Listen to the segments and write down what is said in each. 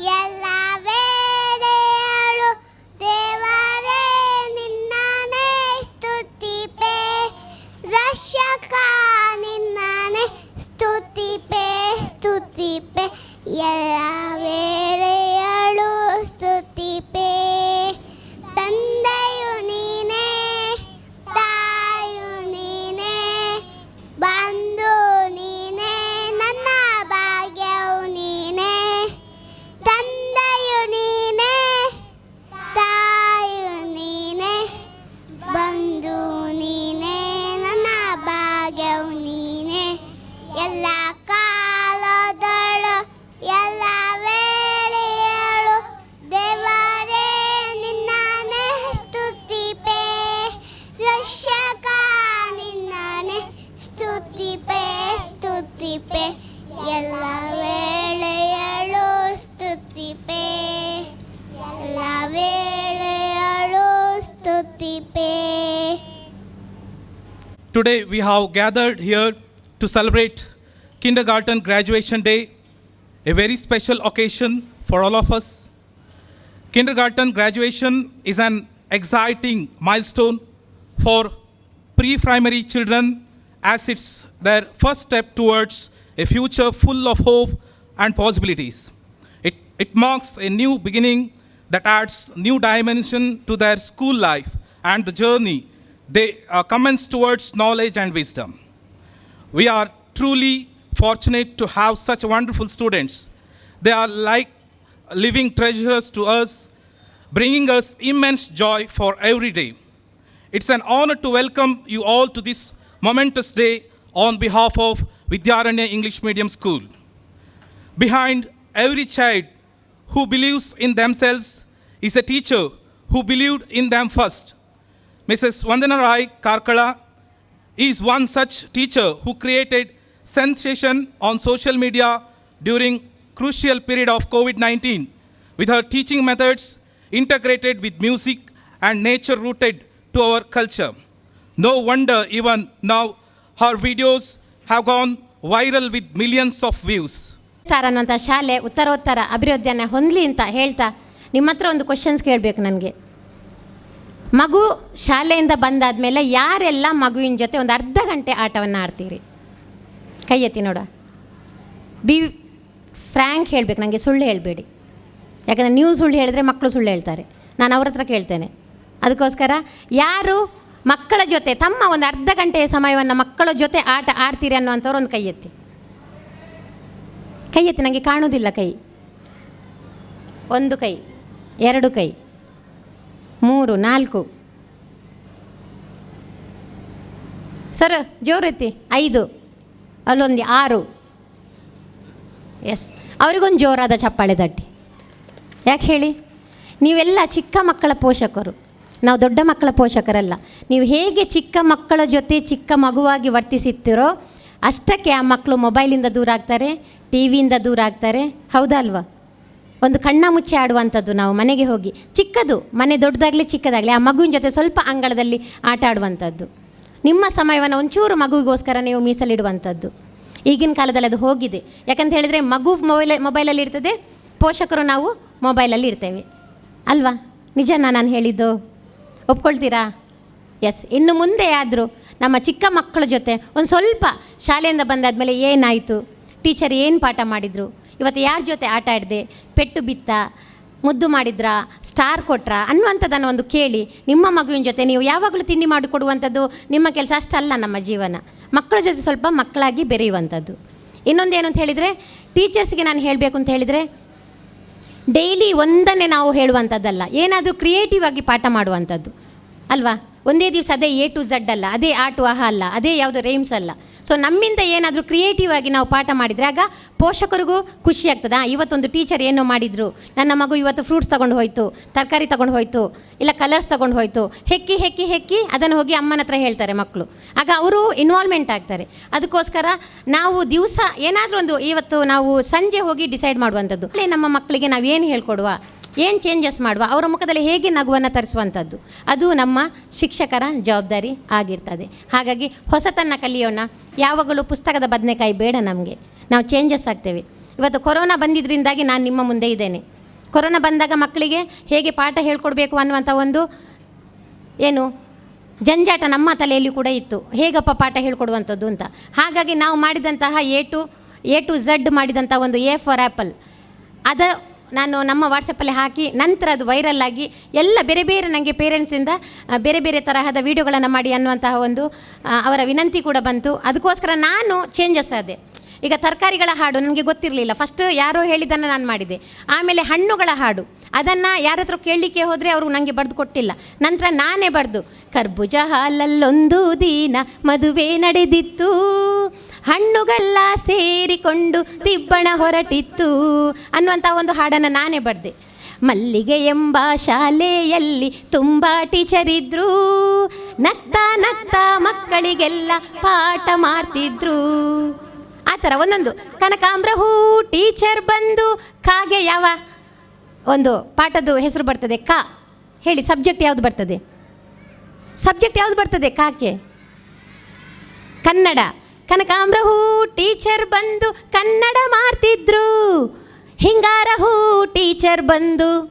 ಎಲ್ಲ Today we have gathered here to celebrate kindergarten graduation day, a very special occasion for all of us. Kindergarten graduation is an exciting milestone for pre-primary children as it's their first step towards a future full of hope and possibilities. It, it marks a new beginning that adds new dimension to their school life and the journey they uh, commence towards knowledge and wisdom. We are truly fortunate to have such wonderful students. They are like living treasures to us, bringing us immense joy for every day. It's an honor to welcome you all to this momentous day on behalf of Vidyaranya English Medium School. Behind every child who believes in themselves is a teacher who believed in them first. Mrs. Vandana Rai Karkala is one such teacher who created sensation on social media during crucial period of COVID-19 with her teaching methods integrated with music and nature rooted to our culture. No wonder even now her videos have gone viral with millions of views. Star Shale ಶಾಲೆ ಉತ್ತರೋತ್ತರ ಅಭಿವೃದ್ಧಿಯನ್ನು ಹೊಂದಲಿ ಅಂತ ಹೇಳ್ತಾ ನಿಮ್ಮ ಹತ್ರ ಒಂದು questions ಕೇಳಬೇಕು ನನಗೆ ಮಗು ಶಾಲೆಯಿಂದ ಬಂದಾದ ಮೇಲೆ ಯಾರೆಲ್ಲ ಮಗುವಿನ ಜೊತೆ ಒಂದು ಅರ್ಧ ಗಂಟೆ ಆಟವನ್ನು ಆಡ್ತೀರಿ? ಕೈ ಎತ್ತಿ ನೋಡ. ಬಿ, ಫ್ರ್ಯಾಂಕ್ ಹೇಳಬೇಕು ನನಗೆ ಸುಳ್ಳು ಹೇಳಬೇಡಿ. ಯಾಕಂದರೆ ನೀವು ಸುಳ್ಳು ಹೇಳಿದ್ರೆ ಮಕ್ಕಳು ಸುಳ್ಳು ಹೇಳ್ತಾರೆ. ನಾನು ಅವ್ರ ಹತ್ರ ಕೇಳ್ತೇನೆ. ಅದಕ್ಕೋಸ್ಕರ ಯಾರು ಮಕ್ಕಳ ಜೊತೆ, ತಮ್ಮ ಒಂದು ಅರ್ಧ ಗಂಟೆಯ ಸಮಯವನ್ನು ಮಕ್ಕಳ ಜೊತೆ ಆಟ ಆಡ್ತೀರಿ ಅನ್ನುವಂಥವ್ರು ಒಂದು ಕೈ ಎತ್ತಿ ಕೈ ಎತ್ತಿ ನನಗೆ ಕಾಣೋದಿಲ್ಲ ಕೈ. ಒಂದು ಕೈ, ಎರಡು ಕೈ. ಮೂರು, ನಾಲ್ಕು. ಸರ್, ಜೋರೈತಿ. ಐದು. ಅಲ್ಲೊಂದು ಆರು. ಎಸ್. ಅವರಿಗೊಂದು ಜೋರಾದ ಚಪ್ಪಾಳೆ ತಟ್ಟಿ ಯಾಕೆ ಹೇಳಿ? ನೀವೆಲ್ಲ ಚಿಕ್ಕ ಮಕ್ಕಳ ಪೋಷಕರು. ನಾವು ದೊಡ್ಡ ಮಕ್ಕಳ ಪೋಷಕರಲ್ಲ. ನೀವು ಹೇಗೆ ಚಿಕ್ಕ ಮಕ್ಕಳ ಜೊತೆ ಚಿಕ್ಕ ಮಗುವಾಗಿ ವರ್ತಿಸುತ್ತೀರೋ ಅಷ್ಟಕ್ಕೆ ಆ ಮಕ್ಕಳು ಮೊಬೈಲಿಂದ ದೂರ ಆಗ್ತಾರೆ ಟಿ ವಿಯಿಂದ ದೂರ ಆಗ್ತಾರೆ. ಹೌದಾ ಒಂದು ಕಣ್ಣ ಮುಚ್ಚಿ ಆಡುವಂಥದ್ದು ನಾವು ಮನೆಗೆ ಹೋಗಿ. ಚಿಕ್ಕದು, ಮನೆ ದೊಡ್ಡದಾಗಲಿ ಚಿಕ್ಕದಾಗಲಿ ಆ ಮಗುವಿನ ಜೊತೆ ಸ್ವಲ್ಪ ಅಂಗಳದಲ್ಲಿ ಆಟ ಆಡುವಂಥದ್ದು. ನಿಮ್ಮ ಸಮಯವನ್ನು ಒಂಚೂರು ಮಗುವಿಗೋಸ್ಕರ ನೀವು ಮೀಸಲಿಡುವಂಥದ್ದು. ಈಗಿನ ಕಾಲದಲ್ಲಿ ಅದು ಹೋಗಿದೆ. ಯಾಕಂತ ಹೇಳಿದರೆ ಮಗು ಮೊಬೈಲ್, ಮೊಬೈಲಲ್ಲಿ ಇರ್ತದೆ, ಪೋಷಕರು ನಾವು ಮೊಬೈಲಲ್ಲಿ ಇರ್ತೇವೆ. ಅಲ್ವಾ? ನಿಜನಾ ನಾನು ಹೇಳಿದ್ದು? ಒಪ್ಕೊಳ್ತೀರಾ? ಎಸ್ ಇನ್ನು ಮುಂದೆ ಆದರೂ ನಮ್ಮ ಚಿಕ್ಕ ಮಕ್ಕಳ ಜೊತೆ ಒಂದು ಸ್ವಲ್ಪ ಶಾಲೆಯಿಂದ ಬಂದಾದಮೇಲೆ ಏನಾಯಿತು? ಟೀಚರ್ ಏನು ಪಾಠ ಮಾಡಿದರು? ಇವತ್ತು ಯಾರ ಜೊತೆ ಆಟ ಆಡಿದೆ? ಪೆಟ್ಟು ಬಿತ್ತ, ಮುದ್ದು ಮಾಡಿದ್ರಾ, ಸ್ಟಾರ್ ಕೊಟ್ರಾ ಅನ್ನುವಂಥದ್ದನ್ನು ಒಂದು ಕೇಳಿ ನಿಮ್ಮ ಮಗುವಿನ ಜೊತೆ ನೀವು ಯಾವಾಗಲೂ ತಿಂಡಿ ಮಾಡಿಕೊಡುವಂಥದ್ದು ನಿಮ್ಮ ಕೆಲಸ ಅಷ್ಟಲ್ಲ ನಮ್ಮ ಜೀವನ. ಮಕ್ಕಳ ಜೊತೆ ಸ್ವಲ್ಪ ಮಕ್ಕಳಾಗಿ ಬೆರೆಯುವಂಥದ್ದು. ಇನ್ನೊಂದೇನು ಅಂತ ಹೇಳಿದರೆ, ಟೀಚರ್ಸ್ಗೆ ನಾನು ಹೇಳಬೇಕು ಅಂತ ಹೇಳಿದರೆ, ಡೈಲಿ ಒಂದನ್ನೇ ನಾವು ಹೇಳುವಂಥದ್ದಲ್ಲ. ಏನಾದರೂ ಕ್ರಿಯೇಟಿವ್ ಆಗಿ ಪಾಠ ಮಾಡುವಂಥದ್ದು. ಅಲ್ವಾ? ಒಂದೇ ದಿವಸ ಅದೇ ಎ ಟು ಝಡ್ ಅಲ್ಲ, ಅದೇ ಆ ಟು ಅಹ ಅಲ್ಲ, ಅದೇ ಯಾವುದು ರೈಮ್ಸ್ ಅಲ್ಲ. ಸೊ ನಮ್ಮಿಂದ ಏನಾದರೂ ಕ್ರಿಯೇಟಿವ್ ಆಗಿ ನಾವು ಪಾಠ ಮಾಡಿದರೆ ಆಗ ಪೋಷಕರಿಗೂ ಖುಷಿ ಆಗ್ತದೆ? ಇವತ್ತೊಂದು ಟೀಚರ್ ಏನೋ ಮಾಡಿದರು? ನನ್ನ ಮಗು ಇವತ್ತು ಫ್ರೂಟ್ಸ್ ತಗೊಂಡು ಹೋಯಿತು, ತರಕಾರಿ ತಗೊಂಡು ಹೋಯಿತು, ಇಲ್ಲ ಕಲರ್ಸ್ ತಗೊಂಡು ಹೋಯಿತು. ಹೆಕ್ಕಿ ಹೆಕ್ಕಿ ಹೆಕ್ಕಿ ಅದನ್ನು ಹೋಗಿ ಅಮ್ಮನ ಹತ್ರ ಹೇಳ್ತಾರೆ ಮಕ್ಕಳು. ಆಗ ಅವರು ಇನ್ವಾಲ್ವ್ಮೆಂಟ್ ಆಗ್ತಾರೆ. ಅದಕ್ಕೋಸ್ಕರ ನಾವು ದಿವಸ ಏನಾದರೂ ಒಂದು, ಇವತ್ತು ನಾವು ಸಂಜೆ ಹೋಗಿ ಡಿಸೈಡ್ ಮಾಡುವಂಥದ್ದು. ಅಲ್ಲೇ ನಮ್ಮ ಮಕ್ಕಳಿಗೆ ನಾವು ಏನು ಹೇಳ್ಕೊಡುವ? ಏನು ಚೇಂಜಸ್ ಮಾಡುವ? ಅವರ ಮುಖದಲ್ಲಿ ಹೇಗೆ ನಗುವನ್ನು ತರಿಸುವಂಥದ್ದು? ಅದು ನಮ್ಮ ಶಿಕ್ಷಕರ ಜವಾಬ್ದಾರಿ ಆಗಿರ್ತದೆ. ಹಾಗಾಗಿ ಹೊಸತನ್ನು ಕಲಿಯೋಣ. ಯಾವಾಗಲೂ ಪುಸ್ತಕದ ಬದನೆಕಾಯಿ ಬೇಡ ನಮಗೆ. ನಾವು ಚೇಂಜಸ್ ಆಗ್ತೇವೆ. ಇವತ್ತು ಕೊರೋನಾ ಬಂದಿದ್ದರಿಂದಾಗಿ ನಾನು ನಿಮ್ಮ ಮುಂದೆ ಇದ್ದೇನೆ. ಕೊರೋನಾ ಬಂದಾಗ ಮಕ್ಕಳಿಗೆ ಹೇಗೆ ಪಾಠ ಹೇಳ್ಕೊಡ್ಬೇಕು ಅನ್ನುವಂಥ ಒಂದು ಏನು ಜಂಜಾಟ ನಮ್ಮ ತಲೆಯಲ್ಲಿ ಕೂಡ ಇತ್ತು. ಹೇಗಪ್ಪ ಪಾಠ ಹೇಳ್ಕೊಡುವಂಥದ್ದು ಅಂತ. ಹಾಗಾಗಿ ನಾವು ಮಾಡಿದಂತಹ A to A to Z ಮಾಡಿದಂಥ ಒಂದು ಎ ಫಾರ್ ಆ್ಯಪಲ್ ಅದ ನಾನು ನಮ್ಮ ವಾಟ್ಸಪ್ಪಲ್ಲಿ ಹಾಕಿ, ನಂತರ ಅದು ವೈರಲ್ ಆಗಿ, ಎಲ್ಲ ಬೇರೆ ಬೇರೆ ನನಗೆ ಪೇರೆಂಟ್ಸಿಂದ ಬೇರೆ ಬೇರೆ ತರಹದ ವೀಡಿಯೋಗಳನ್ನು ಮಾಡಿ ಅನ್ನುವಂತಹ ಒಂದು ಅವರ ವಿನಂತಿ ಕೂಡ ಬಂತು. ಅದಕ್ಕೋಸ್ಕರ ನಾನು ಚೇಂಜಸ್ ಆದೆ. ಈಗ ತರಕಾರಿಗಳ ಹಾಡು ನನಗೆ ಗೊತ್ತಿರಲಿಲ್ಲ. ಫಸ್ಟ್ ಯಾರೋ ಹೇಳಿದ್ದನ್ನು ನಾನು ಮಾಡಿದೆ. ಆಮೇಲೆ ಹಣ್ಣುಗಳ ಹಾಡು. ಅದನ್ನು ಯಾರ ಹತ್ರ ಕೇಳಲಿಕ್ಕೆ ಹೋದರೆ ಅವರು ನನಗೆ ಬರೆದು ಕೊಟ್ಟಿಲ್ಲ. ನಂತರ ನಾನೇ ಬರೆದು ಕರ್ಬುಜ ಹಾಲಲ್ಲೊಂದು ದಿನ ಮದುವೆ ನಡೆದಿತ್ತು. ಹಣ್ಣುಗಳ ಸೇರಿಕೊಂಡು ತಿಬ್ಬಣ ಹೊರಟಿತ್ತು ಅನ್ನುವಂಥ ಒಂದು ಹಾಡನ್ನು ನಾನೇ ಬರೆದೆ. ಮಲ್ಲಿಗೆ ಎಂಬ ಶಾಲೆಯಲ್ಲಿ ತುಂಬ ಟೀಚರ್ ಇದ್ರು. ನಗ್ತಾ ನಗ್ತಾ ಮಕ್ಕಳಿಗೆಲ್ಲ ಪಾಠ ಮಾಡ್ತಿದ್ರು. ಆ ಥರ ಒಂದೊಂದು. ಕನಕಾಂಬ್ರ ಹೂ ಟೀಚರ್ ಬಂದು ಕಾಗೆ ಯಾವ ಒಂದು ಪಾಠದ್ದು ಹೆಸರು ಬರ್ತದೆ, ಕಾ. ಹೇಳಿ ಸಬ್ಜೆಕ್ಟ್ ಯಾವುದು ಬರ್ತದೆ? ಸಬ್ಜೆಕ್ಟ್ ಯಾವುದು ಬರ್ತದೆ ಕಾಕೆ ಕನ್ನಡ. ಕನಕಾಂಬ್ರ ಹೂ ಟೀಚರ್ ಬಂದು ಕನ್ನಡ ಮಾಡ್ತಿದ್ರು. ಹಿಂಗಾರ ಹೂ ಟೀಚರ್ ಬಂದು.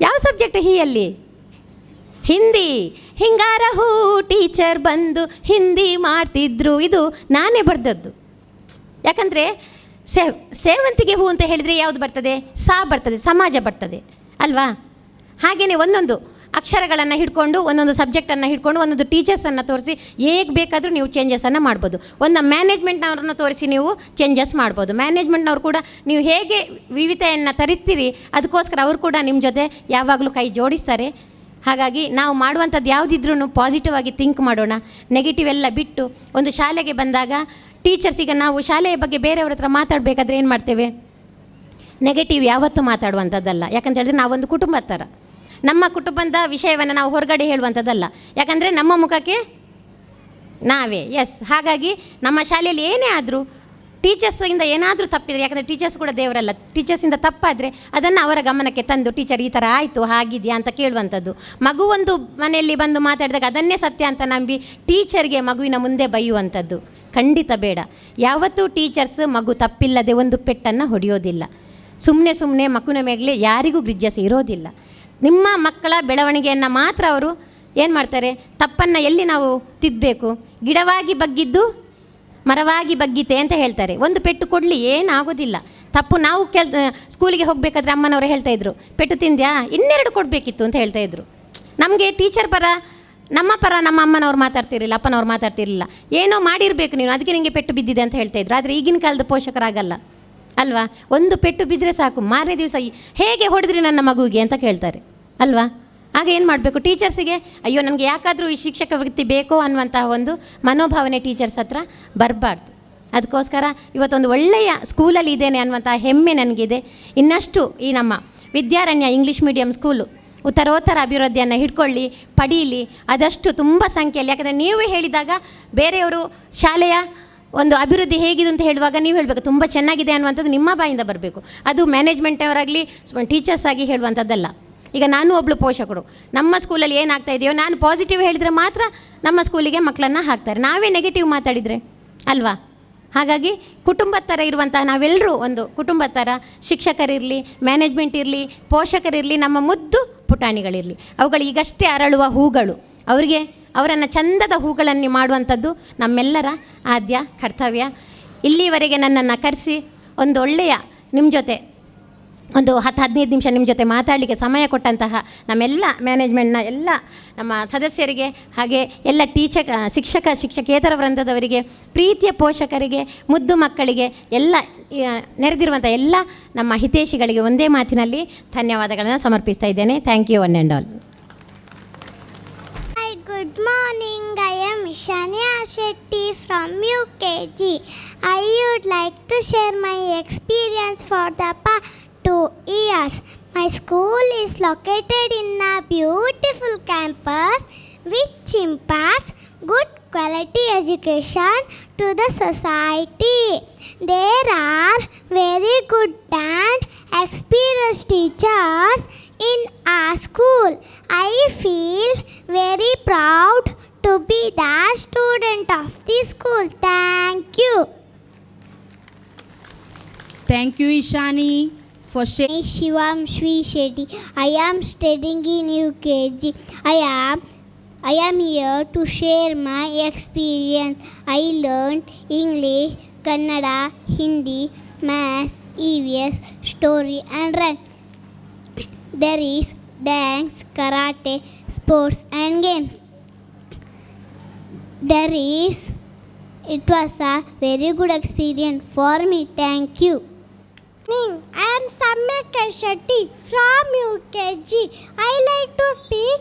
ಯಾವ ಸಬ್ಜೆಕ್ಟ್ ಹೀಯಲ್ಲಿ ಹಿಂದಿ. ಹಿಂಗಾರ ಹೂ ಟೀಚರ್ ಬಂದು ಹಿಂದಿ ಮಾಡ್ತಿದ್ರು. ಇದು ನಾನೇ ಬರೆದದ್ದು. ಯಾಕಂದರೆ ಸೇವ್ ಸೇವಂತಿಗೆ ಹೂ ಅಂತ ಹೇಳಿದರೆ ಯಾವುದು ಬರ್ತದೆ? ಸಾ ಬರ್ತದೆ, ಸಮಾಜ ಬರ್ತದೆ. ಅಲ್ವಾ? ಹಾಗೆಯೇ ಒಂದೊಂದು. ಅಕ್ಷರಗಳನ್ನು ಹಿಡ್ಕೊಂಡು, ಒಂದೊಂದು ಸಬ್ಜೆಕ್ಟನ್ನು ಹಿಡ್ಕೊಂಡು, ಒಂದೊಂದು ಟೀಚರ್ಸನ್ನು ತೋರಿಸಿ ಹೇಗೆ ಬೇಕಾದರೂ ನೀವು ಚೇಂಜಸನ್ನು ಮಾಡ್ಬೋದು. ಒಂದು ಮ್ಯಾನೇಜ್ಮೆಂಟ್ನವ್ರನ್ನ ತೋರಿಸಿ ನೀವು ಚೇಂಜಸ್ ಮಾಡ್ಬೋದು. ಮ್ಯಾನೇಜ್ಮೆಂಟ್ನವ್ರು ಕೂಡ ನೀವು ಹೇಗೆ ವಿವಿಧೆಯನ್ನು ತರಿತೀರಿ ಅದಕ್ಕೋಸ್ಕರ ಅವರು ಕೂಡ ನಿಮ್ಮ ಜೊತೆ ಯಾವಾಗಲೂ ಕೈ ಜೋಡಿಸ್ತಾರೆ. ಹಾಗಾಗಿ ನಾವು ಮಾಡುವಂಥದ್ದು ಯಾವುದಿದ್ರೂ ಪಾಸಿಟಿವ್ ಆಗಿ ಥಿಂಕ್ ಮಾಡೋಣ. ನೆಗೆಟಿವ್ ಎಲ್ಲ ಬಿಟ್ಟು ಒಂದು ಶಾಲೆಗೆ ಬಂದಾಗ ಟೀಚರ್ಸ್ ಈಗ ನಾವು ಶಾಲೆಯ ಬಗ್ಗೆ ಬೇರೆಯವ್ರ ಹತ್ರ ಮಾತಾಡಬೇಕಾದ್ರೆ ಏನು ಮಾಡ್ತೇವೆ? ನೆಗೆಟಿವ್ ಯಾವತ್ತೂ ಮಾತಾಡುವಂಥದ್ದಲ್ಲ. ಯಾಕಂತ ಹೇಳಿದ್ರೆ ನಾವೊಂದು ಕುಟುಂಬದ ಥರ. ನಮ್ಮ ಕುಟುಂಬದ ವಿಷಯವನ್ನು ನಾವು ಹೊರಗಡೆ ಹೇಳುವಂಥದ್ದಲ್ಲ. ಯಾಕಂದರೆ ನಮ್ಮ ಮುಖಕ್ಕೆ ನಾವೇ ಎಸ್ ಹಾಗಾಗಿ ನಮ್ಮ ಶಾಲೆಯಲ್ಲಿ ಏನೇ ಆದರೂ ಟೀಚರ್ಸಿಂದ ಏನಾದರೂ ತಪ್ಪಿದರೆ, ಯಾಕಂದರೆ ಟೀಚರ್ಸ್ ಕೂಡ ದೇವರಲ್ಲ ಟೀಚರ್ಸಿಂದ ತಪ್ಪಾದರೆ ಅದನ್ನು ಅವರ ಗಮನಕ್ಕೆ ತಂದು ಟೀಚರ್ ಈ ಥರ ಆಯಿತು, ಹಾಗಿದೆಯಾ? ಅಂತ ಕೇಳುವಂಥದ್ದು. ಮಗು ಒಂದು ಮನೆಯಲ್ಲಿ ಬಂದು ಮಾತಾಡಿದಾಗ ಅದನ್ನೇ ಸತ್ಯ ಅಂತ ನಂಬಿ ಟೀಚರ್ಗೆ ಮಗುವಿನ ಮುಂದೆ ಬೈಯುವಂಥದ್ದು. ಖಂಡಿತ ಬೇಡ. ಯಾವತ್ತೂ ಟೀಚರ್ಸ್ ಮಗು ತಪ್ಪಿಲ್ಲದೆ ಒಂದು ಪೆಟ್ಟನ್ನು ಹೊಡೆಯೋದಿಲ್ಲ. ಸುಮ್ಮನೆ ಸುಮ್ಮನೆ ಮಗುವಿನ ಮೇಲೆ ಯಾರಿಗೂ ಗ್ರಿಜ್ಜಸ್ ಇರೋದಿಲ್ಲ. ನಿಮ್ಮ ಮಕ್ಕಳ ಬೆಳವಣಿಗೆಯನ್ನು ಮಾತ್ರ ಅವರು ಏನು ಮಾಡ್ತಾರೆ? ತಪ್ಪನ್ನು ಎಲ್ಲಿ ನಾವು ತಿದ್ದಬೇಕು ಗಿಡವಾಗಿ ಬಗ್ಗಿದ್ದು ಮರವಾಗಿ ಬಗ್ಗಿತೆ ಅಂತ ಹೇಳ್ತಾರೆ. ಒಂದು ಪೆಟ್ಟು ಕೊಡಲಿ ಏನಾಗೋದಿಲ್ಲ. ತಪ್ಪು ನಾವು ಕೆಲ್, ಸ್ಕೂಲಿಗೆ ಹೋಗಬೇಕಾದ್ರೆ ಅಮ್ಮನವರು ಹೇಳ್ತಾ ಇದ್ರು, ಪೆಟ್ಟು ತಿಂದ್ಯಾ? ಇನ್ನೆರಡು ಕೊಡಬೇಕಿತ್ತು ಅಂತ ಹೇಳ್ತಾ ಇದ್ರು. ನಮಗೆ ಟೀಚರ್ ಪರ, ನಮ್ಮ ಪರ ನಮ್ಮ ಅಮ್ಮನವ್ರು ಮಾತಾಡ್ತಿರಲಿಲ್ಲ, ಅಪ್ಪನವ್ರು ಮಾತಾಡ್ತಿರಲಿಲ್ಲ. ಏನೋ ಮಾಡಿರಬೇಕು ನೀನು, ಅದಕ್ಕೆ ನಿಮಗೆ ಪೆಟ್ಟು ಬಿದ್ದಿದೆ ಅಂತ ಹೇಳ್ತಾ ಇದ್ರು. ಆದರೆ ಈಗಿನ ಕಾಲದ ಪೋಷಕರಾಗಲ್ಲ. ಅಲ್ವಾ? ಒಂದು ಪೆಟ್ಟು ಬಿದ್ದರೆ ಸಾಕು, ಮಾರನೇ ದಿವಸ ಹೇಗೆ ಹೊಡೆದ್ರಿ ನನ್ನ ಮಗುವಿಗೆ ಅಂತ ಕೇಳ್ತಾರೆ. ಅಲ್ವಾ? ಆಗ ಏನು ಮಾಡಬೇಕು? ಟೀಚರ್ಸಿಗೆ, ಅಯ್ಯೋ, ನನಗೆ ಯಾಕಾದರೂ ಈ ಶಿಕ್ಷಕ ವೃತ್ತಿ ಬೇಕೋ ಅನ್ನುವಂತಹ ಒಂದು ಮನೋಭಾವನೆ ಟೀಚರ್ಸ್ ಹತ್ರ ಬರಬಾರ್ದು. ಅದಕ್ಕೋಸ್ಕರ ಇವತ್ತೊಂದು ಒಳ್ಳೆಯ ಸ್ಕೂಲಲ್ಲಿ ಇದ್ದೇನೆ ಅನ್ನುವಂಥ ಹೆಮ್ಮೆ ನನಗಿದೆ. ಇನ್ನಷ್ಟು ಈ ನಮ್ಮ ವಿದ್ಯಾರಣ್ಯ ಇಂಗ್ಲೀಷ್ ಮೀಡಿಯಂ ಸ್ಕೂಲು ಉತ್ತರೋತ್ತರ ಅಭಿವೃದ್ಧಿಯನ್ನು ಹಿಡ್ಕೊಳ್ಳಿ, ಪಡೀಲಿ. ಆದಷ್ಟು ತುಂಬ ಸಂಖ್ಯೆಯಲ್ಲಿ. ಯಾಕಂದರೆ ನೀವು ಹೇಳಿದಾಗ ಬೇರೆಯವರು ಶಾಲೆಯ ಒಂದು ಅಭಿವೃದ್ಧಿ ಹೇಗಿದೆ ಅಂತ ಹೇಳುವಾಗ ನೀವು ಹೇಳಬೇಕು, ತುಂಬ ಚೆನ್ನಾಗಿದೆ ಅನ್ನುವಂಥದ್ದು ನಿಮ್ಮ ಬಾಯಿಂದ ಬರಬೇಕು. ಅದು ಮ್ಯಾನೇಜ್ಮೆಂಟವರಾಗಲಿ ಟೀಚರ್ಸ್ ಆಗಿ ಹೇಳುವಂಥದ್ದಲ್ಲ. ಈಗ ನಾನು ಒಬ್ಳು ಪೋಷಕರು. ನಮ್ಮ ಸ್ಕೂಲಲ್ಲಿ ಏನಾಗ್ತಾ ಇದೆಯೋ ನಾನು ಪಾಸಿಟಿವ್ ಹೇಳಿದರೆ ಮಾತ್ರ ನಮ್ಮ ಸ್ಕೂಲಿಗೆ ಮಕ್ಕಳನ್ನು ಹಾಕ್ತಾರೆ. ನಾವೇ ನೆಗೆಟಿವ್ ಮಾತಾಡಿದರೆ ಅಲ್ವಾ? ಹಾಗಾಗಿ ಕುಟುಂಬದ ಥರ ಇರುವಂತಹ ನಾವೆಲ್ಲರೂ ಒಂದು ಕುಟುಂಬದ ಥರ ಶಿಕ್ಷಕರಿರಲಿ ಮ್ಯಾನೇಜ್ಮೆಂಟ್ ಇರಲಿ, ಪೋಷಕರಿರಲಿ, ನಮ್ಮ ಮುದ್ದು ಪುಟಾಣಿಗಳಿರಲಿ. ಅವುಗಳು ಈಗಷ್ಟೇ ಅರಳುವ ಹೂಗಳು. ಅವರಿಗೆ ಅವರನ್ನು ಚಂದದ ಹೂಗಳನ್ನು ಮಾಡುವಂಥದ್ದು ನಮ್ಮೆಲ್ಲರ ಆದ್ಯ, ಕರ್ತವ್ಯ. ಇಲ್ಲಿವರೆಗೆ ನನ್ನನ್ನು ಕರೆಸಿ ಒಂದು ಒಳ್ಳೆಯ ನಿಮ್ಮ ಜೊತೆ ಒಂದು ಹತ್ತು ಹದಿನೈದು ನಿಮಿಷ ನಿಮ್ಮ ಜೊತೆ ಮಾತಾಡಲಿಕ್ಕೆ ಸಮಯ ಕೊಟ್ಟಂತಹ ನಮ್ಮೆಲ್ಲ ಮ್ಯಾನೇಜ್ಮೆಂಟ್ನ ಎಲ್ಲ ನಮ್ಮ ಸದಸ್ಯರಿಗೆ ಹಾಗೆ ಎಲ್ಲ ಟೀಚಕ ಶಿಕ್ಷಕ, ಶಿಕ್ಷಕೇತರ ವೃಂದದವರಿಗೆ, ಪ್ರೀತಿಯ ಪೋಷಕರಿಗೆ, ಮುದ್ದು ಮಕ್ಕಳಿಗೆ ಎಲ್ಲ ನೆರೆದಿರುವಂಥ ಎಲ್ಲ ನಮ್ಮ ಹಿತೇಶಿಗಳಿಗೆ ಒಂದೇ ಮಾತಿನಲ್ಲಿ ಧನ್ಯವಾದಗಳನ್ನು ಸಮರ್ಪಿಸ್ತಾ ಇದ್ದೇನೆ. Thank you one and all good morning I morning. I Shetty from U K G I would like to share my experience for the past two years. My school is located in a beautiful campus which imparts good quality education to the society. There are very good and experienced teachers in our school. I feel very proud to be the student of this school. Thank you. Thank you, Ishani, for sharing. Shivam Shri Shetty. I am studying in UKG. I am I am here to share my experience. I learned English, Kannada, Hindi, Maths, EVS, story and run. There is dance, karate, sports and games. There is it was a very good experience for me. Thank you. I am Samyak Shetty from UKG. I like to speak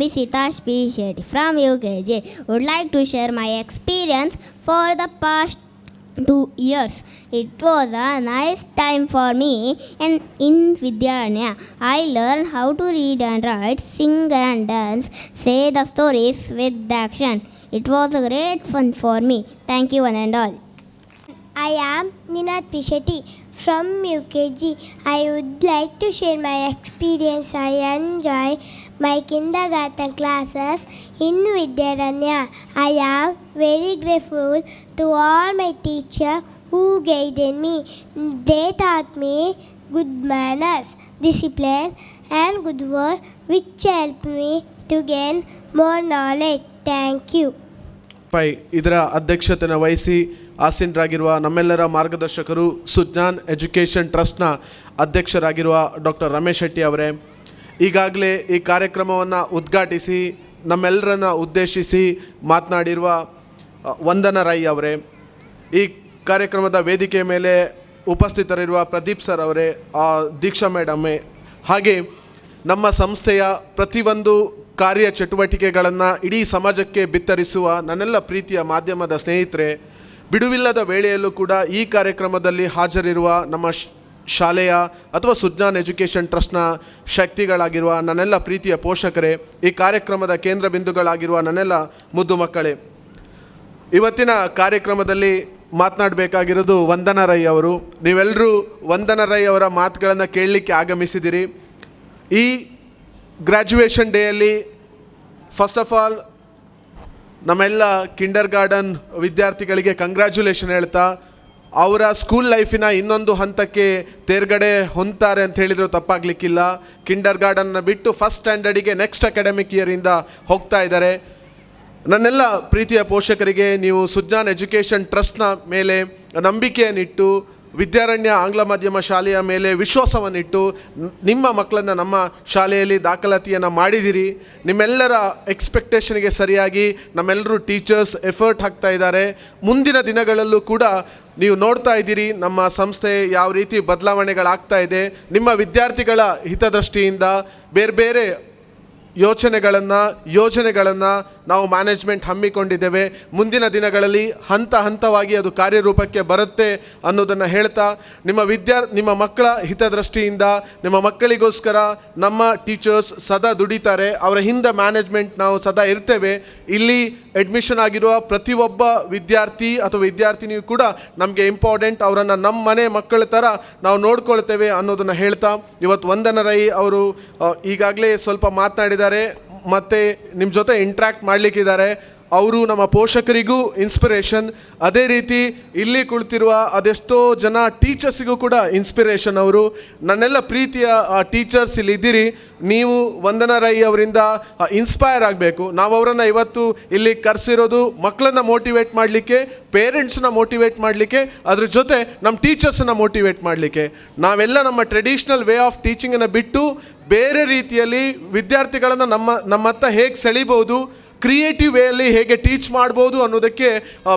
Miss Hitash P. Shetty from UKG would like to share my experience for the past two years. It was a nice time for me and in Vidyaranya I learned how to read and write, sing and dance, say the stories with the action. It was a great fun for me. Thank you one and all. I am Ninat Pishetty from UKG. I would like to share my experience. I enjoy my kindergarten classes in Vidyaranya. I am very grateful to all my teachers who guided me. They taught me good manners, discipline, and good work, which helped me to gain more knowledge. Thank you. Pai ಇದರ ಅಧ್ಯಕ್ಷತೆನ ವಹಿಸಿ ಆಸೀನರಾಗಿರುವ ನಮ್ಮೆಲ್ಲರ ಮಾರ್ಗದರ್ಶಕರು Sujnan education ಟ್ರಸ್ಟ್ನ ಅಧ್ಯಕ್ಷರಾಗಿರುವ doctor Ramesh Shetty ಅವರೇ ಈಗಾಗಲೇ ಈ ಕಾರ್ಯಕ್ರಮವನ್ನು ಉದ್ಘಾಟಿಸಿ ನಮ್ಮೆಲ್ಲರನ್ನ ಉದ್ದೇಶಿಸಿ ಮಾತನಾಡಿರುವ ವಂದನ ರೈ ಅವರೇ. ಈ ಕಾರ್ಯಕ್ರಮದ ವೇದಿಕೆ ಮೇಲೆ ಉಪಸ್ಥಿತರಿರುವ ಪ್ರದೀಪ್ ಸರ್ ಅವರೇ ದೀಕ್ಷಾ ಮೇಡಮ್ಮೆ ಹಾಗೆ ನಮ್ಮ ಸಂಸ್ಥೆಯ ಪ್ರತಿಯೊಂದು ಕಾರ್ಯ ಚಟುವಟಿಕೆಗಳನ್ನು ಇಡೀ ಸಮಾಜಕ್ಕೆ ಬಿತ್ತರಿಸುವ ನನ್ನೆಲ್ಲ ಪ್ರೀತಿಯ ಮಾಧ್ಯಮದ ಸ್ನೇಹಿತರೆ, ಬಿಡುವಿಲ್ಲದ ವೇಳೆಯಲ್ಲೂ ಕೂಡ ಈ ಕಾರ್ಯಕ್ರಮದಲ್ಲಿ ಹಾಜರಿರುವ ನಮ್ಮ ಶಾಲೆಯ ಅಥವಾ ಸುಜ್ಞಾನ್ ಎಜುಕೇಷನ್ ಟ್ರಸ್ಟ್ನ ಶಕ್ತಿಗಳಾಗಿರುವ ನನ್ನೆಲ್ಲ ಪ್ರೀತಿಯ ಪೋಷಕರೇ, ಈ ಕಾರ್ಯಕ್ರಮದ ಕೇಂದ್ರ ಬಿಂದುಗಳಾಗಿರುವ ನನ್ನೆಲ್ಲ ಮುದ್ದು ಮಕ್ಕಳೇ. ಇವತ್ತಿನ ಕಾರ್ಯಕ್ರಮದಲ್ಲಿ ಮಾತನಾಡಬೇಕಾಗಿರೋದು ವಂದನಾ ರೈ ಅವರು. ನೀವೆಲ್ಲರೂ ವಂದನ ರೈ ಅವರ ಮಾತುಗಳನ್ನು ಕೇಳಲಿಕ್ಕೆ ಆಗಮಿಸಿದಿರಿ. ಈ ಗ್ರ್ಯಾಜುಯೇಷನ್ ಡೇಯಲ್ಲಿ ಫಸ್ಟ್ ಆಫ್ ಆಲ್ ನಮ್ಮೆಲ್ಲ ಕಿಂಡರ್ ಗಾರ್ಡನ್ ವಿದ್ಯಾರ್ಥಿಗಳಿಗೆ ಕಂಗ್ರ್ಯಾಚುಲೇಷನ್ ಹೇಳ್ತಾ ಅವರ ಸ್ಕೂಲ್ ಲೈಫಿನ ಇನ್ನೊಂದು ಹಂತಕ್ಕೆ ತೇರ್ಗಡೆ ಹೊಂತಾರೆ ಅಂತ ಹೇಳಿದರೂ, ತಪ್ಪಾಗಲಿಕ್ಕಿಲ್ಲ. ಕಿಂಡರ್ ಗಾರ್ಡನ್ನ ಬಿಟ್ಟು ಫಸ್ಟ್ ಸ್ಟ್ಯಾಂಡರ್ಡಿಗೆ ನೆಕ್ಸ್ಟ್ ಅಕಾಡೆಮಿಕ್ ಇಯರಿಂದ ಹೋಗ್ತಾ ಇದ್ದಾರೆ. ನನ್ನೆಲ್ಲ ಪ್ರೀತಿಯ ಪೋಷಕರಿಗೆ, ನೀವು ಸುಜ್ಞಾನ್ ಎಜುಕೇಷನ್ ಟ್ರಸ್ಟ್ನ ಮೇಲೆ ನಂಬಿಕೆಯನ್ನಿಟ್ಟು, ವಿದ್ಯಾರಣ್ಯ ಆಂಗ್ಲ ಮಾಧ್ಯಮ ಶಾಲೆಯ ಮೇಲೆ ವಿಶ್ವಾಸವನ್ನಿಟ್ಟು, ನಿಮ್ಮ ಮಕ್ಕಳನ್ನು ನಮ್ಮ ಶಾಲೆಯಲ್ಲಿ ದಾಖಲಾತಿಯನ್ನು ಮಾಡಿದಿರಿ. ನಿಮ್ಮೆಲ್ಲರ ಎಕ್ಸ್ಪೆಕ್ಟೇಷನ್ಗೆ ಸರಿಯಾಗಿ ನಮ್ಮೆಲ್ಲರೂ ಟೀಚರ್ಸ್ ಎಫರ್ಟ್ ಹಾಕ್ತಾ ಇದ್ದಾರೆ. ಮುಂದಿನ ದಿನಗಳಲ್ಲೂ ಕೂಡ ನೀವು ನೋಡ್ತಾ ಇದ್ದೀರಿ ನಮ್ಮ ಸಂಸ್ಥೆ ಯಾವ ರೀತಿ ಬದಲಾವಣೆಗಳಾಗ್ತಾ ಇದೆ. ನಿಮ್ಮ ವಿದ್ಯಾರ್ಥಿಗಳ ಹಿತದೃಷ್ಟಿಯಿಂದ ಬೇರೆ ಬೇರೆ ಯೋಚನೆಗಳನ್ನು, ಯೋಜನೆಗಳನ್ನು ನಾವು ಮ್ಯಾನೇಜ್ಮೆಂಟ್ ಹಮ್ಮಿಕೊಂಡಿದ್ದೇವೆ. ಮುಂದಿನ ದಿನಗಳಲ್ಲಿ ಹಂತ ಹಂತವಾಗಿ ಅದು ಕಾರ್ಯರೂಪಕ್ಕೆ ಬರುತ್ತೆ ಅನ್ನೋದನ್ನು ಹೇಳ್ತಾ, ನಿಮ್ಮ ವಿದ್ಯಾ, ನಿಮ್ಮ ಮಕ್ಕಳ ಹಿತದೃಷ್ಟಿಯಿಂದ, ನಿಮ್ಮ ಮಕ್ಕಳಿಗೋಸ್ಕರ ನಮ್ಮ ಟೀಚರ್ಸ್ ಸದಾ ದುಡಿತಾರೆ. ಅವರ ಹಿಂದೆ ಮ್ಯಾನೇಜ್ಮೆಂಟ್ ನಾವು ಸದಾ ಇರ್ತೇವೆ. ಇಲ್ಲಿ ಅಡ್ಮಿಷನ್ ಆಗಿರುವ ಪ್ರತಿಯೊಬ್ಬ ವಿದ್ಯಾರ್ಥಿ ಅಥವಾ ವಿದ್ಯಾರ್ಥಿನಿಯು ಕೂಡ ನಮಗೆ ಇಂಪಾರ್ಟೆಂಟ್ ಅವರನ್ನು ನಮ್ಮ ಮನೆ ಮಕ್ಕಳ ಥರ ನಾವು ನೋಡ್ಕೊಳ್ತೇವೆ ಅನ್ನೋದನ್ನು ಹೇಳ್ತಾ ಇವತ್ತು ವಂದನ ರೈ ಅವರು ಈಗಾಗಲೇ ಸ್ವಲ್ಪ ಮಾತನಾಡಿದ್ದಾರೆ, ಮತ್ತು ನಿಮ್ಮ ಜೊತೆ ಇಂಟ್ರ್ಯಾಕ್ಟ್ ಮಾಡಲಿಕ್ಕಿದ್ದಾರೆ. ಅವರು ನಮ್ಮ ಪೋಷಕರಿಗೂ ಇನ್ಸ್ಪಿರೇಷನ್ ಅದೇ ರೀತಿ ಇಲ್ಲಿ ಕುಳಿತಿರುವ ಅದೆಷ್ಟೋ ಜನ ಟೀಚರ್ಸಿಗೂ ಕೂಡ ಇನ್ಸ್ಪಿರೇಷನ್ ಅವರು. ನನ್ನೆಲ್ಲ ಪ್ರೀತಿಯ ಟೀಚರ್ಸ್ ಇಲ್ಲಿ ಇದ್ದೀರಿ. ನೀವು ವಂದನಾ ರೈ ಅವರಿಂದ ಇನ್ಸ್ಪೈರ್ ಆಗಬೇಕು. ನಾವು ಅವರನ್ನು ಇವತ್ತು ಇಲ್ಲಿ ಕರೆಸಿರೋದು ಮಕ್ಕಳನ್ನ ಮೋಟಿವೇಟ್ ಮಾಡಲಿಕ್ಕೆ ಪೇರೆಂಟ್ಸನ್ನ ಮೋಟಿವೇಟ್ ಮಾಡಲಿಕ್ಕೆ, ಅದ್ರ ಜೊತೆ ನಮ್ಮ ಟೀಚರ್ಸನ್ನ ಮೋಟಿವೇಟ್ ಮಾಡಲಿಕ್ಕೆ. ನಾವೆಲ್ಲ ನಮ್ಮ ಟ್ರೆಡಿಷ್ನಲ್ ವೇ ಆಫ್ ಟೀಚಿಂಗನ್ನು ಬಿಟ್ಟು ಬೇರೆ ರೀತಿಯಲ್ಲಿ ವಿದ್ಯಾರ್ಥಿಗಳನ್ನು ನಮ್ಮ ನಮ್ಮತ್ತ ಹೇಗೆ ಸೆಳಿಬೋದು ಕ್ರಿಯೇಟಿವ್ ವೇಯಲ್ಲಿ ಹೇಗೆ ಟೀಚ್ ಮಾಡ್ಬೋದು ಅನ್ನೋದಕ್ಕೆ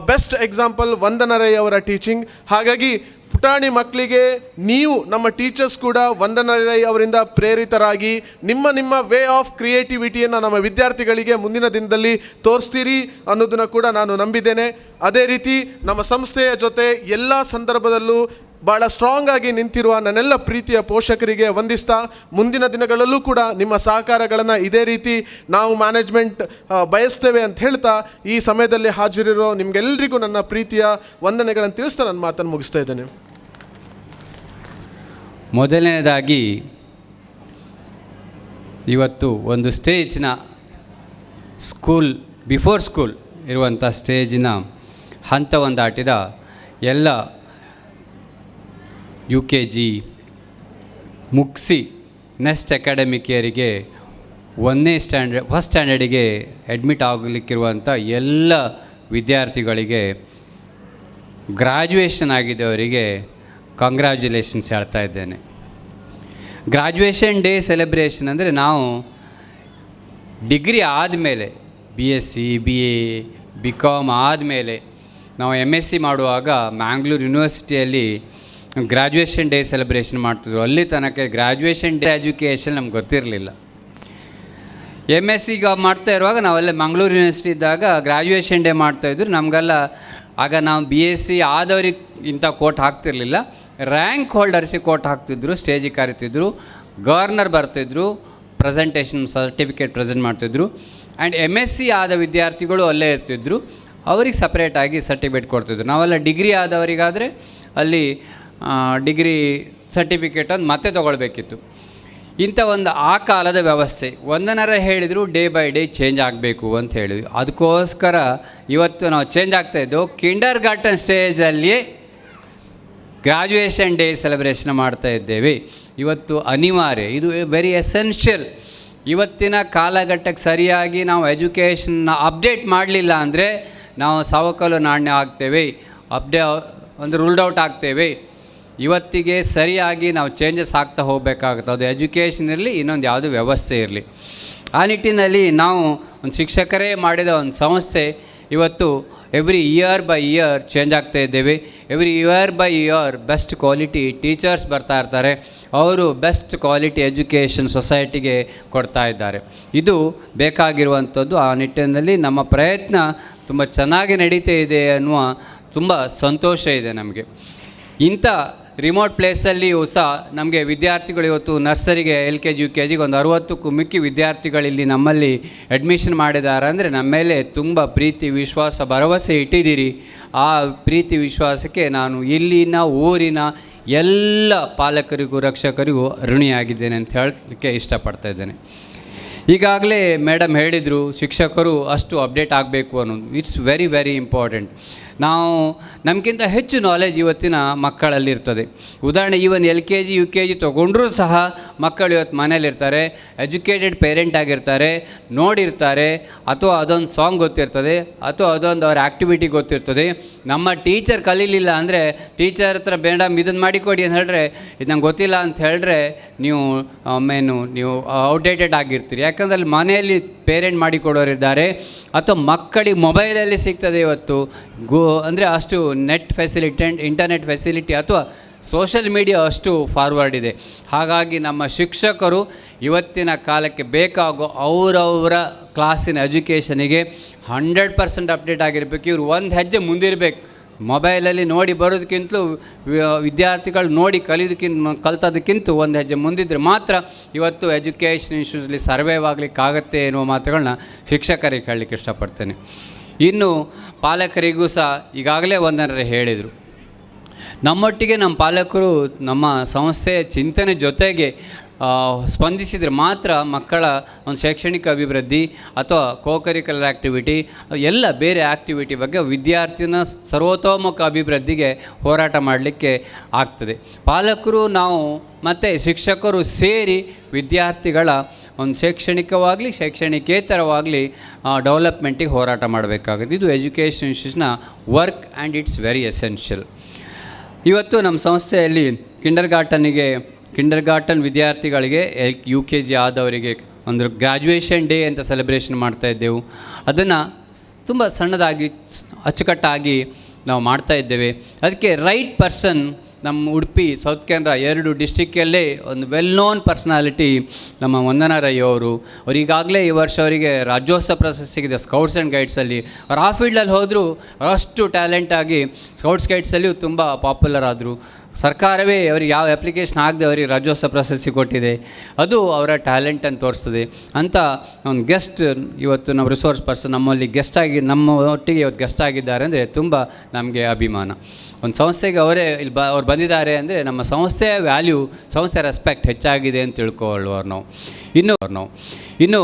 ಬೆಸ್ಟ್ ಎಕ್ಸಾಂಪಲ್ ವಂದನರೈ ಅವರ ಟೀಚಿಂಗ್ ಹಾಗಾಗಿ ಪುಟಾಣಿ ಮಕ್ಕಳಿಗೆ ನೀವು, ನಮ್ಮ ಟೀಚರ್ಸ್ ಕೂಡ ವಂದನಾ ರೈ ಅವರಿಂದ ಪ್ರೇರಿತರಾಗಿ ನಿಮ್ಮ ನಿಮ್ಮ ವೇ ಆಫ್ ಕ್ರಿಯೇಟಿವಿಟಿಯನ್ನು ನಮ್ಮ ವಿದ್ಯಾರ್ಥಿಗಳಿಗೆ ಮುಂದಿನ ದಿನದಲ್ಲಿ ತೋರಿಸ್ತೀರಿ ಅನ್ನೋದನ್ನು ಕೂಡ ನಾನು ನಂಬಿದ್ದೇನೆ. ಅದೇ ರೀತಿ ನಮ್ಮ ಸಂಸ್ಥೆಯ ಜೊತೆ ಎಲ್ಲ ಸಂದರ್ಭದಲ್ಲೂ ಭಾಳ ಸ್ಟ್ರಾಂಗ್ ಆಗಿ ನಿಂತಿರುವ ನನ್ನೆಲ್ಲ ಪ್ರೀತಿಯ ಪೋಷಕರಿಗೆ ವಂದಿಸ್ತಾ ಮುಂದಿನ ದಿನಗಳಲ್ಲೂ ಕೂಡ ನಿಮ್ಮ ಸಹಕಾರಗಳನ್ನು ಇದೇ ರೀತಿ ನಾವು ಮ್ಯಾನೇಜ್ಮೆಂಟ್ ಬಯಸ್ತೇವೆ ಅಂತ ಹೇಳ್ತಾ ಈ ಸಮಯದಲ್ಲಿ ಹಾಜರಿರೋ ನಿಮಗೆಲ್ಲರಿಗೂ ನನ್ನ ಪ್ರೀತಿಯ ವಂದನೆಗಳನ್ನು ತಿಳಿಸ್ತಾ ನನ್ನ ಮಾತನ್ನು ಮುಗಿಸ್ತಾ ಇದ್ದೇನೆ. ಮೊದಲನೇದಾಗಿ ಇವತ್ತು ಒಂದು ಸ್ಟೇಜ್ನ ಸ್ಕೂಲ್ ಬಿಫೋರ್ ಸ್ಕೂಲ್ ಇರುವಂಥ ಸ್ಟೇಜಿನ ಹಂತವನ್ನು ದಾಟಿದ ಎಲ್ಲ ಯು ಕೆ ಜಿ ಮುಗಿಸಿ ನೆಕ್ಸ್ಟ್ ಅಕಾಡೆಮಿಕ್ ಇಯರಿಗೆ ಒಂದನೇ ಸ್ಟ್ಯಾಂಡರ್ಡ್ ಫಸ್ಟ್ ಸ್ಟ್ಯಾಂಡರ್ಡಿಗೆ ಅಡ್ಮಿಟ್ ಆಗಲಿಕ್ಕಿರುವಂಥ ಎಲ್ಲ ವಿದ್ಯಾರ್ಥಿಗಳಿಗೆ ಗ್ರ್ಯಾಜುಯೇಷನ್ ಆಗಿದ್ದವರಿಗೆ ಕಂಗ್ರ್ಯಾಚುಲೇಷನ್ಸ್ ಹೇಳ್ತಾ ಇದ್ದೇನೆ. ಗ್ರ್ಯಾಜುಯೇಷನ್ ಡೇ ಸೆಲೆಬ್ರೇಷನ್ ಅಂದರೆ ನಾವು ಡಿಗ್ರಿ ಆದಮೇಲೆ B S C B A, B com ಆದಮೇಲೆ ನಾವು ಎಂ ಎಸ್ ಸಿ ಮಾಡುವಾಗ ಮ್ಯಾಂಗ್ಳೂರು ಯೂನಿವರ್ಸಿಟಿಯಲ್ಲಿ ಗ್ರ್ಯಾಜುಯೇಷನ್ ಡೇ ಸೆಲೆಬ್ರೇಷನ್ ಮಾಡ್ತಿದ್ರು. ಅಲ್ಲಿ ತನಕ ಗ್ರ್ಯಾಜುಯೇಷನ್ ಡೇ ಎಜುಕೇಷನ್ ನಮ್ಗೆ ಗೊತ್ತಿರಲಿಲ್ಲ. ಎಂ ಎಸ್ ಸಿಗ ಮಾಡ್ತಾ ಇರುವಾಗ ನಾವೆಲ್ಲ ಮಂಗಳೂರು ಯೂನಿವರ್ಸಿಟಿ ಇದ್ದಾಗ ಗ್ರ್ಯಾಜುಯೇಷನ್ ಡೇ ಮಾಡ್ತಾಯಿದ್ರು ನಮಗೆಲ್ಲ ಆಗ ನಾವು ಬಿ ಎಸ್ ಸಿ ಆದವ್ರಿಗೆ ಇಂಥ ಕೋಟ್ ಹಾಕ್ತಿರ್ಲಿಲ್ಲ. ರ್ಯಾಂಕ್ ಹೋಲ್ಡರ್ಸಿಗೆ ಕೋಟ್ ಹಾಕ್ತಿದ್ರು ಸ್ಟೇಜಿಗೆ ಕರಿತಿದ್ರು. ಗವರ್ನರ್ ಬರ್ತಿದ್ರು ಪ್ರೆಸೆಂಟೇಷನ್ ಸರ್ಟಿಫಿಕೇಟ್ ಪ್ರೆಸೆಂಟ್ ಮಾಡ್ತಿದ್ರು. ಆ್ಯಂಡ್ ಎಂ ಎಸ್ ಸಿ ಆದ ವಿದ್ಯಾರ್ಥಿಗಳು ಅಲ್ಲೇ ಇರ್ತಿದ್ರು. ಅವ್ರಿಗೆ ಸಪ್ರೇಟಾಗಿ ಸರ್ಟಿಫಿಕೇಟ್ ಕೊಡ್ತಿದ್ರು. ನಾವೆಲ್ಲ ಡಿಗ್ರಿ ಆದವರಿಗಾದರೆ ಅಲ್ಲಿ ಡಿಗ್ರಿ ಸರ್ಟಿಫಿಕೇಟನ್ನು ಮತ್ತೆ ತೊಗೊಳ್ಬೇಕಿತ್ತು. ಇಂಥ ಒಂದು ಆ ಕಾಲದ ವ್ಯವಸ್ಥೆ, ಒಂದನರ ಹೇಳಿದರೂ ಡೇ ಬೈ ಡೇ ಚೇಂಜ್ ಆಗಬೇಕು ಅಂತ ಹೇಳಿದ್ವಿ. ಅದಕ್ಕೋಸ್ಕರ ಇವತ್ತು ನಾವು ಚೇಂಜ್ ಆಗ್ತಾಯಿದ್ದೆವು ಕಿಂಡರ್ ಗಾರ್ಟನ್ ಸ್ಟೇಜಲ್ಲಿಯೇ ಗ್ರ್ಯಾಜುಯೇಷನ್ ಡೇ ಸೆಲೆಬ್ರೇಷನ್ ಮಾಡ್ತಾ ಇದ್ದೇವೆ. ಇವತ್ತು ಅನಿವಾರ್ಯ, ಇದು ವೆರಿ ಎಸೆನ್ಷಿಯಲ್ ಇವತ್ತಿನ ಕಾಲಘಟ್ಟಕ್ಕೆ ಸರಿಯಾಗಿ ನಾವು ಎಜುಕೇಷನ್ನ ಅಪ್ಡೇಟ್ ಮಾಡಲಿಲ್ಲ ಅಂದರೆ ನಾವು ಸವಕಲು ನಾಣ್ಯ ಆಗ್ತೇವೆ ಅಪ್ಡೇ ಒಂದು ರೂಲ್ಡ್ ಔಟ್ ಆಗ್ತೇವೆ ಇವತ್ತಿಗೆ ಸರಿಯಾಗಿ ನಾವು ಚೇಂಜಸ್ ಆಗ್ತಾ ಹೋಗಬೇಕಾಗುತ್ತೆ ಅದು ಎಜುಕೇಷನ್ ಇರಲಿ, ಇನ್ನೊಂದು ಯಾವುದೇ ವ್ಯವಸ್ಥೆ ಇರಲಿ. ಆ ನಿಟ್ಟಿನಲ್ಲಿ ನಾವು ಒಂದು ಶಿಕ್ಷಕರೇ ಮಾಡಿದ ಒಂದು ಸಂಸ್ಥೆ ಇವತ್ತು every year by year change ಆಗ್ತಾ ಇದ್ದೇವೆ. Every year by year best quality teachers ಬರ್ತಾ ಇರ್ತಾರೆ. ಅವರು ಬೆಸ್ಟ್ ಕ್ವಾಲಿಟಿ ಎಜುಕೇಷನ್ ಸೊಸೈಟಿಗೆ ಕೊಡ್ತಾ ಇದ್ದಾರೆ. ಇದು ಬೇಕಾಗಿರುವಂಥದ್ದು. ಆ ನಿಟ್ಟಿನಲ್ಲಿ ನಮ್ಮ ಪ್ರಯತ್ನ ತುಂಬ ಚೆನ್ನಾಗಿ ನಡೀತಾ ಇದೆ ಅನ್ನುವ ತುಂಬ ಸಂತೋಷ ಇದೆ ನಮಗೆ. ಇಂಥ ರಿಮೋಟ್ ಪ್ಲೇಸಲ್ಲಿಯೂ ಸಹ ನಮಗೆ ವಿದ್ಯಾರ್ಥಿಗಳು ಇವತ್ತು ನರ್ಸರಿಗೆ, L K G, U K ಜಿಗೆ ಒಂದು ಅರುವತ್ತಕ್ಕೂ ಮಿಕ್ಕಿ ವಿದ್ಯಾರ್ಥಿಗಳಿಲ್ಲಿ ನಮ್ಮಲ್ಲಿ ಅಡ್ಮಿಷನ್ ಮಾಡಿದ್ದಾರೆ. ಅಂದರೆ ನಮ್ಮ ಮೇಲೆ ತುಂಬ ಪ್ರೀತಿ, ವಿಶ್ವಾಸ, ಭರವಸೆ ಇಟ್ಟಿದ್ದೀರಿ. ಆ ಪ್ರೀತಿ, ವಿಶ್ವಾಸಕ್ಕೆ ನಾನು ಇಲ್ಲಿನ ಊರಿನ ಎಲ್ಲ ಪಾಲಕರಿಗೂ, ರಕ್ಷಕರಿಗೂ ಋಣಿಯಾಗಿದ್ದೇನೆ ಅಂತ ಹೇಳಲಿಕ್ಕೆ ಇಷ್ಟಪಡ್ತಾ ಇದ್ದೇನೆ. ಈಗಾಗಲೇ ಮೇಡಮ್ ಹೇಳಿದರು, ಶಿಕ್ಷಕರು ಅಷ್ಟು ಅಪ್ಡೇಟ್ ಆಗಬೇಕು ಅನ್ನೋದು. ಇಟ್ಸ್ ವೆರಿ ವೆರಿ ಇಂಪಾರ್ಟೆಂಟ್ ನಾವು ನಮಗಿಂತ ಹೆಚ್ಚು ನಾಲೆಜ್ ಇವತ್ತಿನ ಮಕ್ಕಳಲ್ಲಿ ಇರ್ತದೆ ಉದಾಹರಣೆ even L K G U K G ತೊಗೊಂಡ್ರೂ ಸಹ ಮಕ್ಕಳು ಇವತ್ತು ಮನೇಲಿರ್ತಾರೆ ಎಜುಕೇಟೆಡ್ ಪೇರೆಂಟ್ ಆಗಿರ್ತಾರೆ, ನೋಡಿರ್ತಾರೆ, ಅಥವಾ ಅದೊಂದು ಸಾಂಗ್ ಗೊತ್ತಿರ್ತದೆ, ಅಥವಾ ಅದೊಂದು ಅವ್ರ ಆ್ಯಕ್ಟಿವಿಟಿ ಗೊತ್ತಿರ್ತದೆ. ನಮ್ಮ ಟೀಚರ್ ಕಲೀಲಿಲ್ಲ ಅಂದರೆ ಟೀಚರ್ ಹತ್ರ ಮೇಡಮ್ ಇದನ್ನು ಮಾಡಿಕೊಡಿ ಅಂತ ಹೇಳಿದ್ರೆ, ಇದು ನಂಗೆ ಗೊತ್ತಿಲ್ಲ ಅಂತ ಹೇಳಿದ್ರೆ, ನೀವು ಮೇನು ನೀವು ಔಟ್ಡೇಟೆಡ್ ಆಗಿರ್ತೀರಿ. ಯಾಕಂದ್ರೆ ಅಲ್ಲಿ ಮನೆಯಲ್ಲಿ ಪೇರೆಂಟ್ ಮಾಡಿಕೊಡೋರಿದ್ದಾರೆ. ಅಥವಾ ಮಕ್ಕಳಿಗೆ ಮೊಬೈಲಲ್ಲಿ ಸಿಗ್ತದೆ ಇವತ್ತು. ಗೋ, ಅಂದರೆ ಅಷ್ಟು ನೆಟ್ ಫೆಸಿಲಿಟಿ ಇಂಟರ್ನೆಟ್ ಫೆಸಿಲಿಟಿ ಅಥವಾ ಸೋಷಲ್ ಮೀಡಿಯಾ ಅಷ್ಟು ಫಾರ್ವರ್ಡ್ ಇದೆ. ಹಾಗಾಗಿ ನಮ್ಮ ಶಿಕ್ಷಕರು ಇವತ್ತಿನ ಕಾಲಕ್ಕೆ ಬೇಕಾಗೋ ಅವರವರ ಕ್ಲಾಸಿನ ಎಜುಕೇಷನಿಗೆ ಹಂಡ್ರೆಡ್ ಪರ್ಸೆಂಟ್ ಅಪ್ಡೇಟ್ ಆಗಿರಬೇಕು. ಇವರು ಒಂದು ಹೆಜ್ಜೆ ಮುಂದಿರಬೇಕು. ಮೊಬೈಲಲ್ಲಿ ನೋಡಿ ಬರೋದಕ್ಕಿಂತಲೂ ವಿದ್ಯಾರ್ಥಿಗಳು ನೋಡಿ ಕಲಿಯೋದಕ್ಕಿಂತ ಕಲ್ತೋದಕ್ಕಿಂತ ಒಂದು ಹೆಜ್ಜೆ ಮುಂದಿದ್ದರೆ ಮಾತ್ರ ಇವತ್ತು ಎಜುಕೇಷನ್ ಇಶ್ಯೂಸ್ಲಿ ಸರ್ವೈವ್ ಆಗಲಿಕ್ಕಾಗತ್ತೆ ಎನ್ನುವ ಮಾತುಗಳನ್ನ ಶಿಕ್ಷಕರಿಗೆ ಹೇಳಲಿಕ್ಕೆ ಇಷ್ಟಪಡ್ತೇನೆ. ಇನ್ನು ಪಾಲಕರಿಗೂ ಸಹ ಈಗಾಗಲೇ ಒಂದರ ಹೇಳಿದರು. ನಮ್ಮೊಟ್ಟಿಗೆ ನಮ್ಮ ಪಾಲಕರು ನಮ್ಮ ಸಂಸ್ಥೆಯ ಚಿಂತನೆ ಜೊತೆಗೆ ಸ್ಪಂದಿಸಿದರೆ ಮಾತ್ರ ಮಕ್ಕಳ ಒಂದು ಶೈಕ್ಷಣಿಕ ಅಭಿವೃದ್ಧಿ ಅಥವಾ ಕೋಕರಿಕುಲರ್ ಆ್ಯಕ್ಟಿವಿಟಿ ಎಲ್ಲ ಬೇರೆ ಆ್ಯಕ್ಟಿವಿಟಿ ಬಗ್ಗೆ ವಿದ್ಯಾರ್ಥಿನ ಸರ್ವತೋಮುಖ ಅಭಿವೃದ್ಧಿಗೆ ಹೋರಾಟ ಮಾಡಲಿಕ್ಕೆ ಆಗ್ತದೆ. ಪಾಲಕರು ನಾವು ಮತ್ತು ಶಿಕ್ಷಕರು ಸೇರಿ ವಿದ್ಯಾರ್ಥಿಗಳ ಒಂದು ಶೈಕ್ಷಣಿಕವಾಗಲಿ, ಶೈಕ್ಷಣಿಕೇತರವಾಗಲಿ ಡೆವಲಪ್ಮೆಂಟಿಗೆ ಹೋರಾಟ ಮಾಡಬೇಕಾಗುತ್ತೆ. ಇದು education ಇನ್ಸ್ಟಿಟ್ಯೂಷನ್ನ work and it's very essential ಇವತ್ತು ನಮ್ಮ ಸಂಸ್ಥೆಯಲ್ಲಿ ಕಿಂಡರ್ ಗಾರ್ಟನಿಗೆ ಕಿಂಡರ್ ಗಾರ್ಟನ್ ವಿದ್ಯಾರ್ಥಿಗಳಿಗೆ ಎಲ್ ಯು ಕೆ ಜಿ ಆದವರಿಗೆ ಒಂದು ಗ್ರ್ಯಾಜುಯೇಷನ್ ಡೇ ಅಂತ ಸೆಲೆಬ್ರೇಷನ್ ಮಾಡ್ತಾ ಇದ್ದೆವು. ಅದನ್ನು ತುಂಬ ಸಣ್ಣದಾಗಿ ಅಚ್ಚುಕಟ್ಟಾಗಿ ನಾವು ಮಾಡ್ತಾ ಇದ್ದೇವೆ. ಅದಕ್ಕೆ ರೈಟ್ ಪರ್ಸನ್ ನಮ್ಮ ಉಡುಪಿ ಸೌತ್ ಕೇಂದ್ರ ಎರಡು ಡಿಸ್ಟಿಕ್ಕಲ್ಲೇ ಒಂದು ವೆಲ್ ನೋನ್ ಪರ್ಸ್ನಾಲಿಟಿ ನಮ್ಮ ವಂದನಾ ರೈ ಅವರು. ಅವ್ರು ಈಗಾಗಲೇ ಈ ವರ್ಷ ಅವರಿಗೆ ರಾಜ್ಯೋತ್ಸವ ಪ್ರಶಸ್ತಿ ಸಿಗಿದೆ ಸ್ಕೌಟ್ಸ್ ಆ್ಯಂಡ್ ಗೈಡ್ಸಲ್ಲಿ ಅವ್ರು ಆ ಫೀಲ್ಡಲ್ಲಿ ಹೋದರೂ ಅಷ್ಟು ಟ್ಯಾಲೆಂಟಾಗಿ ಸ್ಕೌಟ್ಸ್ ಗೈಡ್ಸಲ್ಲಿಯೂ ತುಂಬ ಪಾಪ್ಯುಲರ್ ಆದರು. ಸರ್ಕಾರವೇ ಅವರಿಗೆ ಯಾವ ಅಪ್ಲಿಕೇಶನ್ ಆಗದೆ ಅವರಿಗೆ ರಾಜ್ಯೋತ್ಸವ ಪ್ರಶಸ್ತಿ ಕೊಟ್ಟಿದೆ. ಅದು ಅವರ ಟ್ಯಾಲೆಂಟನ್ನು ತೋರಿಸ್ತದೆ. ಅಂತ ಒಂದು ಗೆಸ್ಟ್ ಇವತ್ತು ನಾವು ರಿಸೋರ್ಸ್ ಪರ್ಸನ್ ನಮ್ಮಲ್ಲಿ ಗೆಸ್ಟ್ ಆಗಿ ನಮ್ಮ ಒಟ್ಟಿಗೆ ಇವತ್ತು ಗೆಸ್ಟ್ ಆಗಿದ್ದಾರೆ ಅಂದರೆ ತುಂಬ ನಮಗೆ ಅಭಿಮಾನ. ಒಂದು ಸಂಸ್ಥೆಗೆ ಅವರೇ ಇಲ್ಲಿ ಬ ಅವ್ರು ಬಂದಿದ್ದಾರೆ ಅಂದರೆ ನಮ್ಮ ಸಂಸ್ಥೆಯ ವ್ಯಾಲ್ಯೂ ಸಂಸ್ಥೆಯ ರೆಸ್ಪೆಕ್ಟ್ ಹೆಚ್ಚಾಗಿದೆ ಅಂತ ತಿಳ್ಕೊಳ್ಳುವರು ನಾವು. ಇನ್ನು ನಾವು. ಇನ್ನು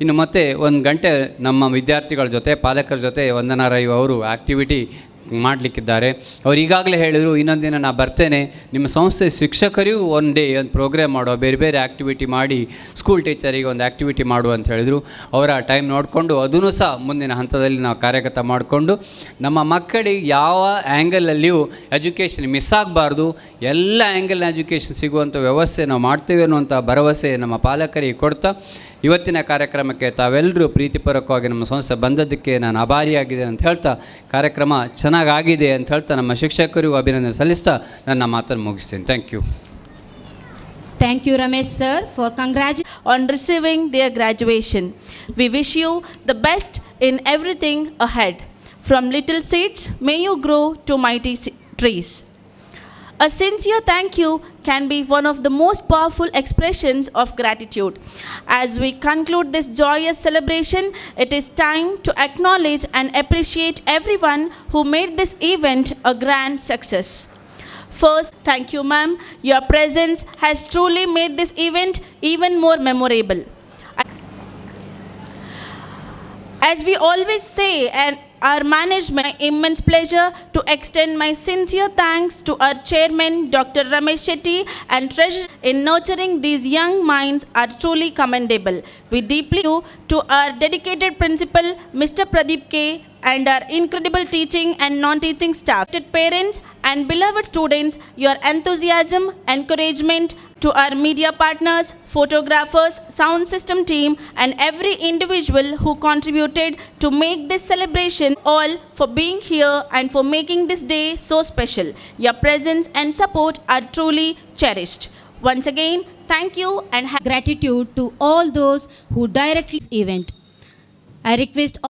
ಇನ್ನು ಮತ್ತೆ ಒಂದು ಗಂಟೆ ನಮ್ಮ ವಿದ್ಯಾರ್ಥಿಗಳ ಜೊತೆ, ಪಾಲಕರ ಜೊತೆ ವಂದನಾ ರೈ ಅವರು ಆ್ಯಕ್ಟಿವಿಟಿ ಮಾಡಲಿಕ್ಕಿದ್ದಾರೆ. ಅವ್ರು ಈಗಾಗಲೇ ಹೇಳಿದರು, ಇನ್ನೊಂದು ದಿನ ನಾನು ಬರ್ತೇನೆ. ನಿಮ್ಮ ಸಂಸ್ಥೆ ಶಿಕ್ಷಕರಿಗೂ ಒನ್ ಡೇ ಒಂದು ಪ್ರೋಗ್ರಾಮ್ ಮಾಡುವ ಬೇರೆ ಬೇರೆ ಆ್ಯಕ್ಟಿವಿಟಿ ಮಾಡಿ ಸ್ಕೂಲ್ ಟೀಚರಿಗೆ ಒಂದು ಆ್ಯಕ್ಟಿವಿಟಿ ಮಾಡುವ ಅಂತ ಹೇಳಿದರು. ಅವರ ಟೈಮ್ ನೋಡಿಕೊಂಡು, ಅದನ್ನು ಸಹ ಮುಂದಿನ ಹಂತದಲ್ಲಿ ನಾವು ಕಾರ್ಯಗತ ಮಾಡಿಕೊಂಡು, ನಮ್ಮ ಮಕ್ಕಳಿಗೆ ಯಾವ ಆ್ಯಂಗಲಲ್ಲಿಯೂ ಎಜುಕೇಷನ್ ಮಿಸ್ ಆಗಬಾರ್ದು. ಎಲ್ಲ ಆ್ಯಂಗಲ್ನ ಎಜುಕೇಷನ್ ಸಿಗುವಂಥ ವ್ಯವಸ್ಥೆ ನಾವು ಮಾಡ್ತೇವೆ ಅನ್ನುವಂಥ ಭರವಸೆ ನಮ್ಮ ಪಾಲಕರಿಗೆ ಕೊಡ್ತಾ ಇವತ್ತಿನ ಕಾರ್ಯಕ್ರಮಕ್ಕೆ ತಾವೆಲ್ಲರೂ ಪ್ರೀತಿಪೂರ್ವಕವಾಗಿ ನಮ್ಮ ಸಂಸ್ಥೆ ಬಂದದ್ದಕ್ಕೆ ನಾನು ಆಭಾರಿಯಾಗಿದೆ ಅಂತ ಹೇಳ್ತಾ ಕಾರ್ಯಕ್ರಮ ಚೆನ್ನಾಗಾಗಿದೆ ಅಂತ ಹೇಳ್ತಾ ನಮ್ಮ ಶಿಕ್ಷಕರಿಗೂ ಅಭಿನಂದನೆ ಸಲ್ಲಿಸ್ತಾ ನನ್ನ ಮಾತನ್ನು ಮುಗಿಸ್ತೀನಿ thank you Thank you, Ramesh sir, for congratulating. on receiving their graduation. We wish you the best in everything ahead. From little seeds, may you grow to mighty trees trees. A sincere thank you can be one of the most powerful expressions of gratitude. As we conclude this joyous celebration, it is time to acknowledge and appreciate everyone who made this event a grand success. First, thank you, ma'am. Your presence has truly made this event even more memorable. As we always say, and our management, immense pleasure to extend my sincere thanks to our chairman, Dr. Ramesh Shetty, and treasurer in nurturing these young minds are truly commendable. We deeply owe to our dedicated principal, Mr. Pradeep K, and our incredible teaching and non-teaching staff. Parents and beloved students, your enthusiasm, encouragement, to our media partners, photographers, sound system team, and every individual who contributed to make this celebration, all for being here and for making this day so special. Your presence and support are truly cherished. Once again, thank you and Gratitude to all those who directly event. I request